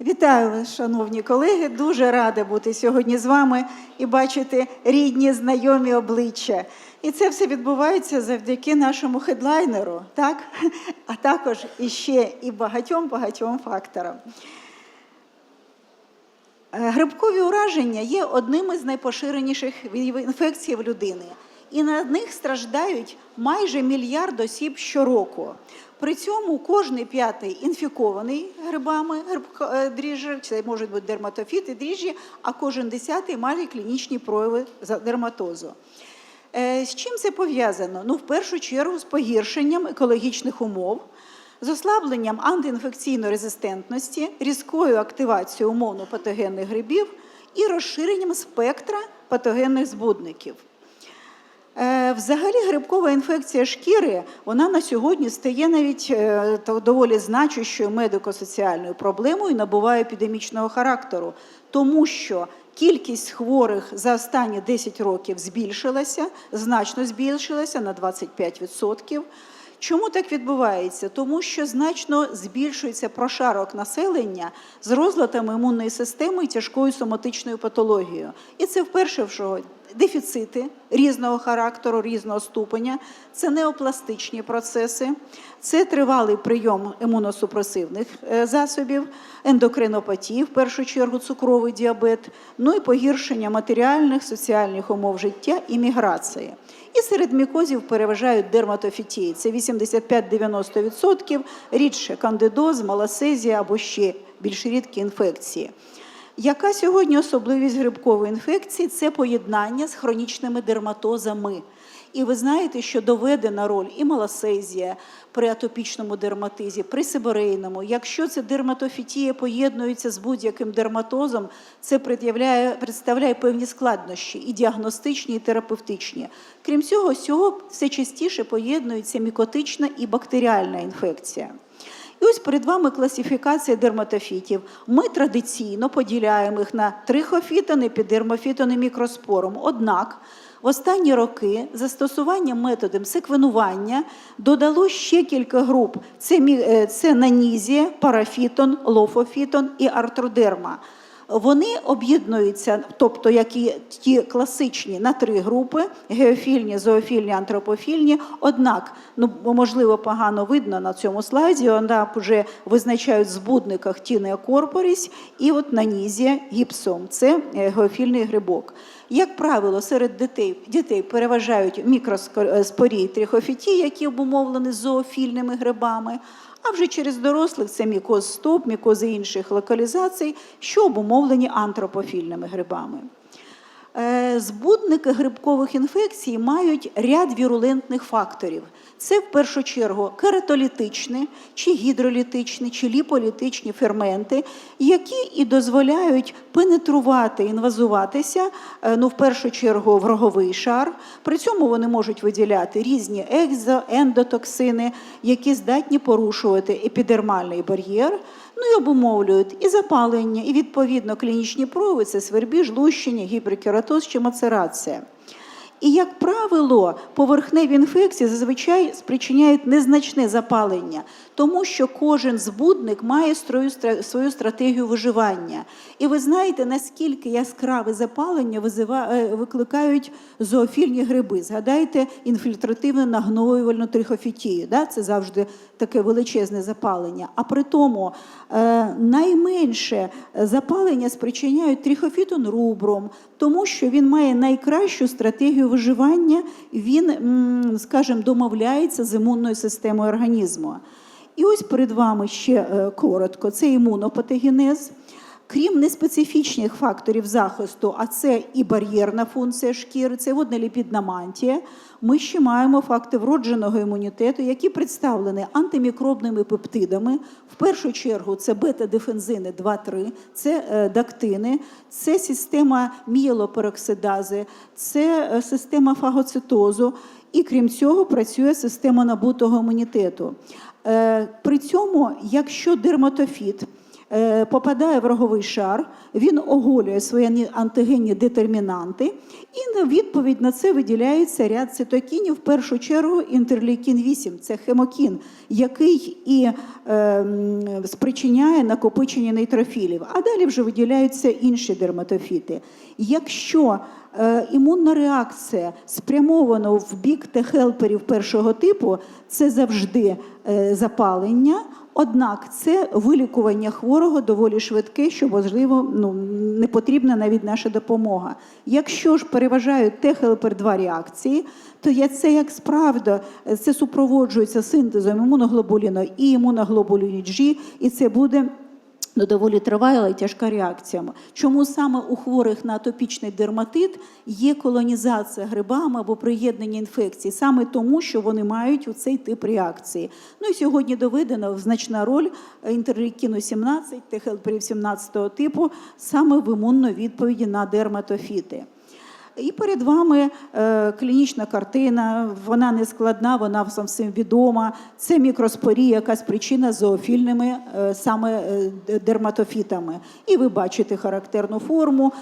Вітаю вас, шановні колеги. Дуже рада бути сьогодні з вами і бачити рідні, знайомі обличчя. І це все відбувається завдяки нашому хедлайнеру, так? а також іще і багатьом багатьом факторам. Е, Грибкові ураження є одним із найпоширеніших інфекцій в людини. І на них страждають майже мільярд осіб щороку. При цьому кожний п'ятий інфікований грибами е, дріжджі, це можуть бути дерматофіти, дріжджі, а кожен десятий має клінічні прояви дерматозу. Е, З чим це пов'язано? Ну, в першу чергу, з погіршенням екологічних умов, з ослабленням антиінфекційної резистентності, різкою активацією умовно патогенних грибів і розширенням спектра патогенних збудників. Е, Взагалі, грибкова інфекція шкіри вона на сьогодні стає навіть е, доволі значущою медико-соціальною проблемою і набуває епідемічного характеру, тому що кількість хворих за останні 10 років збільшилася, значно збільшилася на 25%. Чому так відбувається? Тому що значно збільшується прошарок населення з розладами імунної системи і тяжкою соматичною патологією. І це вперше дефіцити різного характеру, різного ступеня, це неопластичні процеси, це тривалий прийом імуносупресивних е, засобів, ендокринопатії, в першу чергу цукровий діабет, ну і погіршення матеріальних, соціальних умов життя і міграції. І серед мікозів переважають дерматофітії. Це 85-90%, рідше кандидоз, маласезія або ще більш рідкі інфекції. Яка сьогодні особливість грибкової інфекції? Це поєднання з хронічними дерматозами. І ви знаєте, що доведена роль і маласезія при атопічному дерматизі, при сибирейному. Якщо це дерматофітія поєднується з будь-яким дерматозом, це пред'являє, представляє певні складнощі і діагностичні, і терапевтичні. Крім цього, всього все частіше поєднується мікотична і бактеріальна інфекція. І ось перед вами класифікація дерматофітів. Ми традиційно поділяємо їх на трихофітон, епідермофітон і мікроспорум. Однак в останні роки застосування методом секвенування додало ще кілька груп: це, е, це нанізія, парафітон, лофофітон і артродерма. Вони об'єднуються, тобто як і ті класичні, на три групи: геофільні, зоофільні, антропофільні. Однак, ну можливо, погано видно на цьому слайді. Вона вже визначають в збудниках тінео корпоріс і от нанізія гіпсом. Це е, геофільний грибок. Як правило, серед дітей, дітей переважають мікроспорії трихофітії, які обумовлені зоофільними грибами. А вже через дорослих це мікоз стоп, мікози інших локалізацій, що обумовлені антропофільними грибами. Е, Збудники грибкових інфекцій мають ряд вірулентних факторів. Це в першу чергу кератолітичні, чи гідролітичні, чи ліполітичні ферменти, які і дозволяють пенетрувати, інвазуватися, е, ну, в першу чергу, в роговий шар. При цьому вони можуть виділяти різні екзо, ендотоксини, які здатні порушувати епідермальний бар'єр, ну і обумовлюють і запалення, і відповідно клінічні прояви це свербіж, лущення, гіперкератоз чи мацерація. І, як правило, поверхневі інфекції зазвичай спричиняють незначне запалення, тому що кожен збудник має свою, стратегію виживання. І ви знаєте, наскільки яскраве запалення е, викликають зоофільні гриби. Згадайте інфільтративну нагноювальну трихофітію. Да? Це завжди таке величезне запалення. А при тому е, найменше запалення спричиняють трихофітон рубром, тому що він має найкращу стратегію виживання, він, скажімо, домовляється з імунною системою організму. І ось перед вами ще е, коротко: це імунопатогенез. Крім неспецифічних факторів захисту, а це і бар'єрна функція шкіри, це водна ліпідна мантія. Ми ще маємо факти вродженого імунітету, які представлені антимікробними пептидами. В першу чергу це бета-дефензини 2-3, це е, дактини, це система мієлопероксидази, це е, система фагоцитозу. І крім цього, працює система набутого імунітету. Е, При цьому, якщо дерматофіт попадає в роговий шар, він оголює свої антигенні детермінанти, і на відповідь на це виділяється ряд цитокінів, в першу чергу інтерлейкін 8, це хемокін, який і е, спричиняє накопичення нейтрофілів. А далі вже виділяються інші дерматофіти. Якщо е, імунна реакція спрямована в бік Т-хелперів першого типу, це завжди е, запалення. Однак це вилікування хворого доволі швидке, що можливо ну, не потрібна навіть наша допомога. Якщо ж переважають Т-хелпер 2 реакції, то я це як справді це супроводжується синтезом імуноглобуліну і імуноглобуліну G, і це буде доволі тривала і тяжка реакція. Чому саме у хворих на атопічний дерматит є колонізація грибами або приєднання інфекцій? Саме тому, що вони мають у цей тип реакції. Ну і сьогодні доведено значна роль інтерлейкіну 17, техелперів 17 типу, саме в імунної відповіді на дерматофіти. І перед вами е, клінічна картина, вона не складна, вона всім відома. Це мікроспорія, яка спричина зоофільними е, саме е, дерматофітами. І ви бачите характерну форму,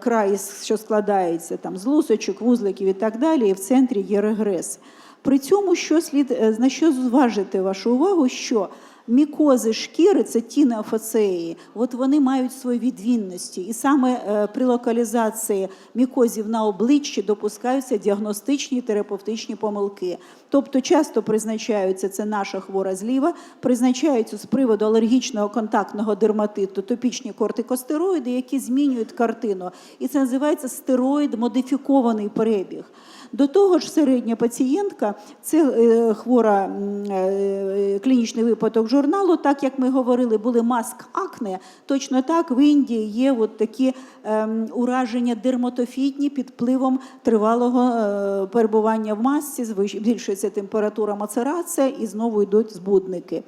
край, що складається там, з лусочок, вузликів і так далі, і в центрі є регрес. При цьому що слід, на що зважити вашу увагу, що Мікози шкіри це ті неофацеї, от вони мають свої відмінності. І саме е, при локалізації мікозів на обличчі допускаються діагностичні терапевтичні помилки. Тобто часто призначаються це наша хвора зліва, призначаються з приводу алергічного контактного дерматиту топічні кортикостероїди, які змінюють картину. І це називається стероїд модифікований перебіг. До того ж, середня пацієнтка це е, хвора е, клінічний випадок журналу. Так як ми говорили, були маск акне. Точно так в Індії є от такі ем, ураження дерматофітні під впливом тривалого е, перебування в масці, збільшується температура мацерація і знову йдуть збудники.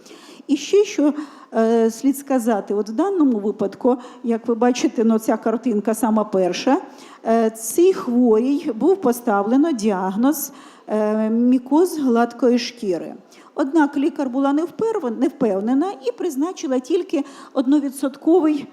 І ще що е, слід сказати, от в даному випадку, як ви бачите, ну, ця картинка сама перша, цій хворій був поставлено діагноз е, мікоз гладкої шкіри. Однак лікар була не впевнена і призначила тільки одновідсотковий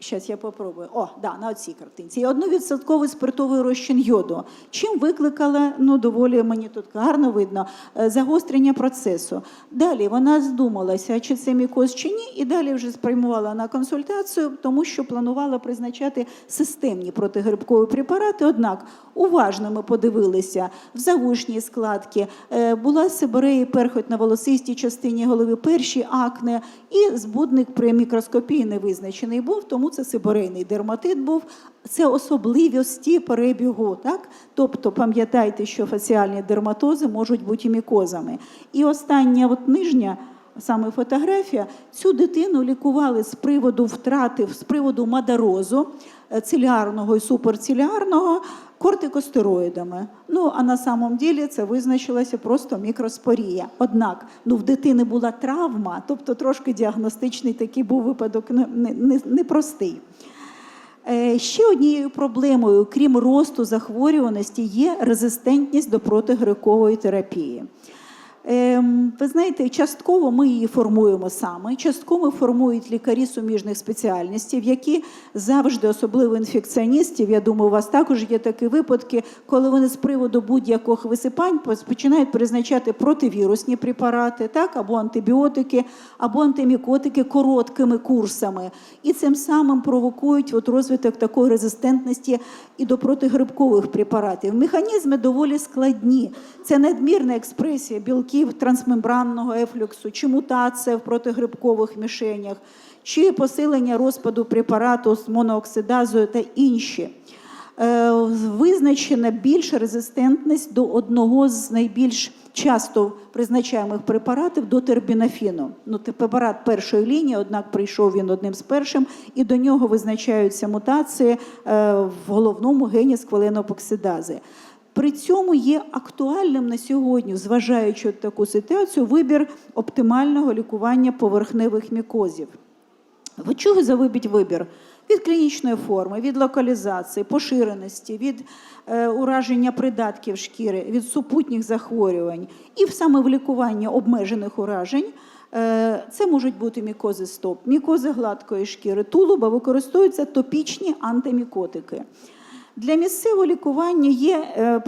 Щас я попробую. О, да, на цій картинці. Одновідсотковий спиртовий розчин йоду. Чим викликала, ну доволі мені тут гарно видно, е, загострення процесу. Далі вона здумалася, чи це мікоз чи ні, і далі вже спрямувала на консультацію, тому що планувала призначати системні протигрибкові препарати. Однак уважно ми подивилися в завушній складці, е, була сибирея перхоть на волосистій частині голови, перші акне, і збудник при мікроскопії не визначений був, тому це сиборейний дерматит був. Це особливості перебігу. Так? Тобто пам'ятайте, що фаціальні дерматози можуть бути мікозами. І остання от нижня. Саме фотографія цю дитину лікували з приводу втрати, з приводу мадарозу е, циліарного і суперциліарного кортикостероїдами. Ну а на самом ділі це визначилося просто мікроспорія. Однак, ну в дитини була травма, тобто трошки діагностичний такий був випадок непростий. не- не-. Е, Ще однією проблемою, крім росту захворюваності, є резистентність до протигрикової терапії. Ем, Ви знаєте, частково ми її формуємо саме, частково формують лікарі суміжних спеціальностей, які завжди, особливо інфекціоністів, я думаю, у вас також є такі випадки, коли вони з приводу будь-яких висипань починають призначати противірусні препарати, так, або антибіотики, або антимікотики короткими курсами. І цим самим провокують от розвиток такої резистентності і до протигрибкових препаратів. Механізми доволі складні. Це надмірна експресія білків трансмембранного ефлюксу, чи мутація в протигрибкових мішенях, чи посилення розпаду препарату з монооксидазою та інші. Е, Визначена більша резистентність до одного з найбільш часто призначаємих препаратів до тербінофіну. Ну, препарат першої лінії, однак прийшов він одним з першим, і до нього визначаються мутації е, в головному гені скваленопоксидази. При цьому є актуальним на сьогодні, зважаючи таку ситуацію, вибір оптимального лікування поверхневих мікозів. Від чого завибіть вибір? Від клінічної форми, від локалізації, поширеності, від е, ураження придатків шкіри, від супутніх захворювань і саме в лікуванні обмежених уражень Е, Це можуть бути мікози стоп, мікози гладкої шкіри, тулуба використовуються топічні антимікотики. Для місцевого лікування є е,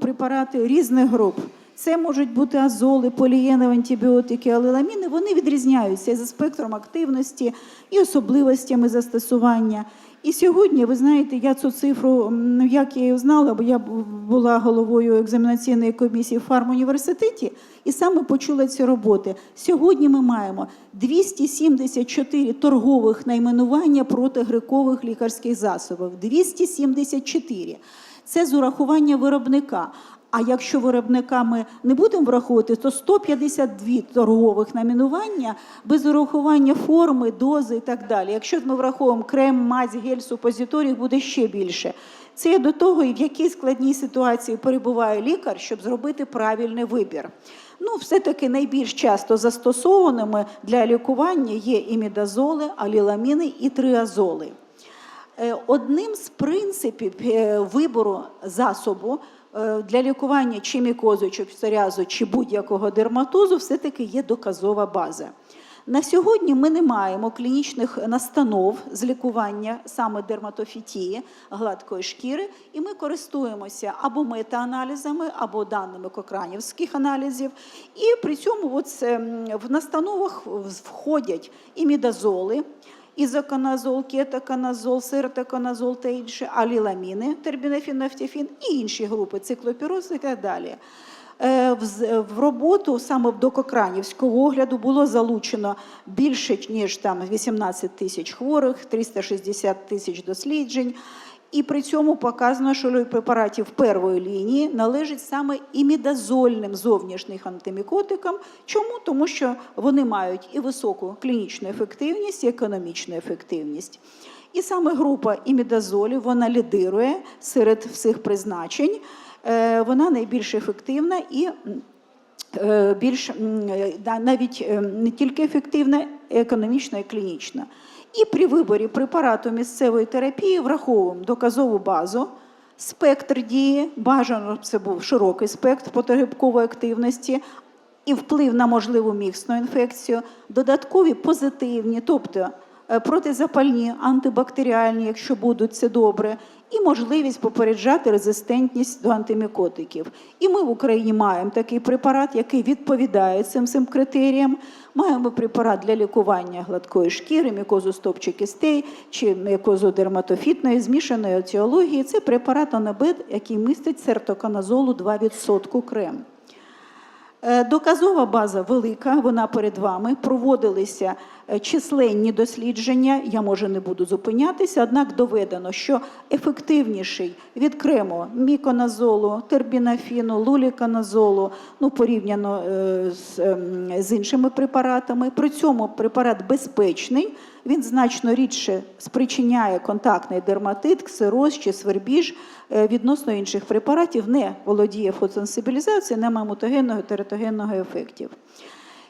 препарати різних груп. Це можуть бути азоли, полієнові антибіотики, алеламіни. Вони відрізняються за спектром активності і особливостями застосування. І сьогодні, ви знаєте, я цю цифру, як я її знала, бо я була головою екзаменаційної комісії в фармуніверситеті і саме почула ці роботи. Сьогодні ми маємо 274 торгових найменування протигрикових лікарських засобів. 274. Це з урахування виробника. А якщо виробника ми не будемо враховувати, то 152 торгових номінування без урахування форми, дози і так далі. Якщо ми враховуємо крем, мазь, гель, супозиторій, буде ще більше. Це до того, і в якій складній ситуації перебуває лікар, щоб зробити правильний вибір. Ну, все-таки найбільш часто застосованими для лікування є імідазоли, аліламіни і триазоли. Е, Одним з принципів е, вибору засобу для лікування чи мікозу, чи псоріазу, чи будь-якого дерматозу все-таки є доказова база. На сьогодні ми не маємо клінічних настанов з лікування саме дерматофітії гладкої шкіри, і ми користуємося або метааналізами, або даними кокранівських аналізів. І при цьому от, в настановах входять імідазоли, ізоканазол, кетоканазол, сиротоканазол та інші, аліламіни, тербінофін, нафтіфін і інші групи, циклопіроз і так далі. Е, В роботу саме в дококранівського огляду було залучено більше ніж там 18 тисяч хворих, 360 тисяч досліджень. І при цьому показано, що препаратів першої лінії належить саме імідазольним зовнішнім антимікотикам. Чому? Тому що вони мають і високу клінічну ефективність, і економічну ефективність. І саме група імідазолів вона лідирує серед всіх призначень. Е, Вона найбільш ефективна і е, більш е, навіть не тільки ефективна, економічна і клінічна. І при виборі препарату місцевої терапії враховуємо доказову базу, спектр дії, бажано це був широкий спектр протигрибкової активності і вплив на можливу міксну інфекцію, додаткові позитивні, тобто протизапальні, антибактеріальні, якщо будуть, це добре, і можливість попереджати резистентність до антимікотиків. І ми в Україні маємо такий препарат, який відповідає цим цим критеріям. Маємо препарат для лікування гладкої шкіри, мікозу стопчик кістей чи мікозу дерматофітної змішаної етіології. Це препарат анабет, який містить сертоканазолу 2% крем. Е, Доказова база велика, вона перед вами. Проводилися е, численні дослідження. Я може не буду зупинятися, однак доведено, що ефективніший від крему міконазолу, тербінафіну, луліканазолу, ну порівняно е, з, ем, з іншими препаратами. При цьому препарат безпечний. Він значно рідше спричиняє контактний дерматит, ксироз чи свербіж е, відносно інших препаратів, не володіє фотосенсибілізацією, не має мутагенного тератогенного ефектів.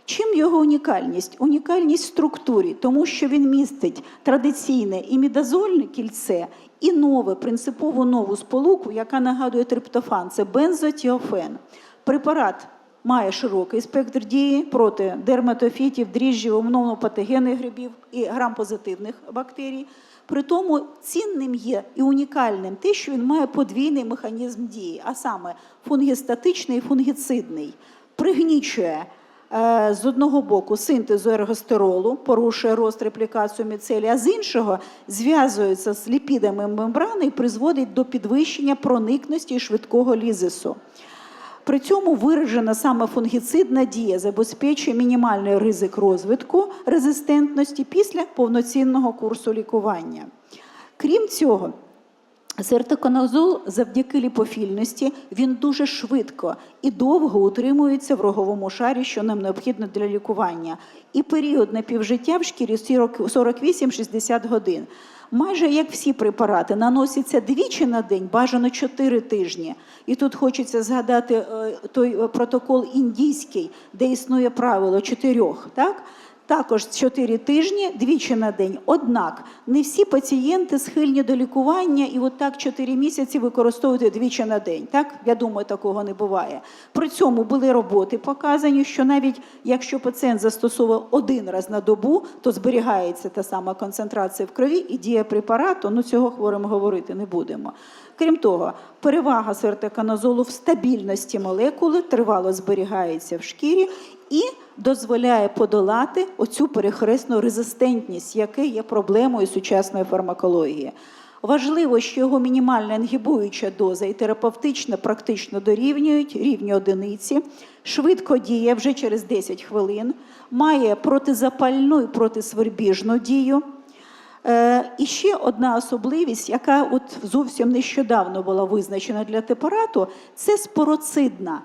Чим його унікальність? Унікальність в структурі, тому що він містить традиційне імідазольне кільце і нове, принципово нову сполуку, яка нагадує триптофан, це бензотіофен. Препарат має широкий спектр дії проти дерматофітів, дріжджів, умовно-патогенних грибів і грам-позитивних бактерій. При тому цінним є і унікальним те, що він має подвійний механізм дії, а саме фунгістатичний і фунгіцидний. Пригнічує е, з одного боку синтезу ергостеролу, порушує рост реплікацію міцелі, а з іншого зв'язується з ліпідами мембрани і призводить до підвищення проникності і швидкого лізису. При цьому виражена саме фунгіцидна дія забезпечує мінімальний ризик розвитку резистентності після повноцінного курсу лікування. Крім цього, Сертоконазол завдяки ліпофільності він дуже швидко і довго утримується в роговому шарі, що нам необхідно для лікування. І період напівжиття в шкірі 48-60 годин. Майже як всі препарати наносяться двічі на день, бажано 4 тижні. І тут хочеться згадати е, той е, протокол індійський, де існує правило чотирьох. Так? Також 4 тижні, двічі на день. Однак не всі пацієнти схильні до лікування і от так 4 місяці використовувати двічі на день. Так, я думаю, такого не буває. При цьому були роботи показані, що навіть якщо пацієнт застосовує один раз на добу, то зберігається та сама концентрація в крові і дія препарату. Ну цього хворим говорити не будемо. Крім того, перевага сертеканозолу в стабільності молекули тривало зберігається в шкірі і дозволяє подолати оцю перехресну резистентність, яка є проблемою сучасної фармакології. Важливо, що його мінімальна інгібуюча доза і терапевтична практично дорівнюють рівні одиниці, швидко діє вже через 10 хвилин, має протизапальну і протисвербіжну дію. Е, і ще одна особливість, яка от зовсім нещодавно була визначена для препарату, це спороцидна.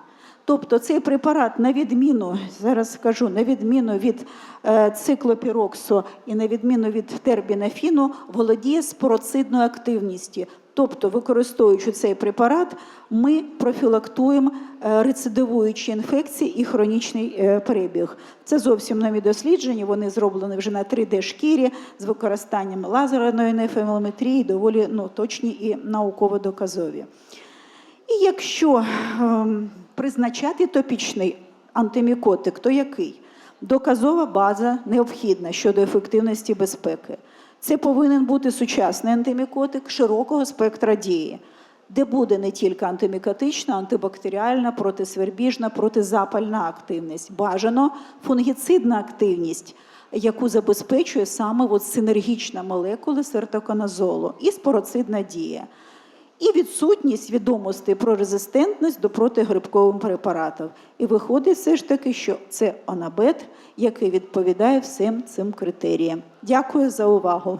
Тобто цей препарат, на відміну, зараз скажу, на відміну від е, циклопіроксу і на відміну від тербінафіну, володіє спороцидною активністю. Тобто, використовуючи цей препарат, ми профілактуємо е, рецидивуючі інфекції і хронічний е, перебіг. Це зовсім нові дослідження. Вони зроблені вже на 3D-шкірі з використанням лазерної нефемелометрії, доволі ну, точні і науково доказові. І якщо ем, призначати топічний антимікотик, то який? Доказова база необхідна щодо ефективності безпеки. Це повинен бути сучасний антимікотик широкого спектра дії, де буде не тільки антимікотична, антибактеріальна, протисвербіжна, протизапальна активність. Бажано фунгіцидна активність, яку забезпечує саме от синергічна молекула сертоконазолу і спороцидна дія і відсутність відомостей про резистентність до протигрибкових препаратів. І виходить все ж таки, що це анабет, який відповідає всім цим критеріям. Дякую за увагу.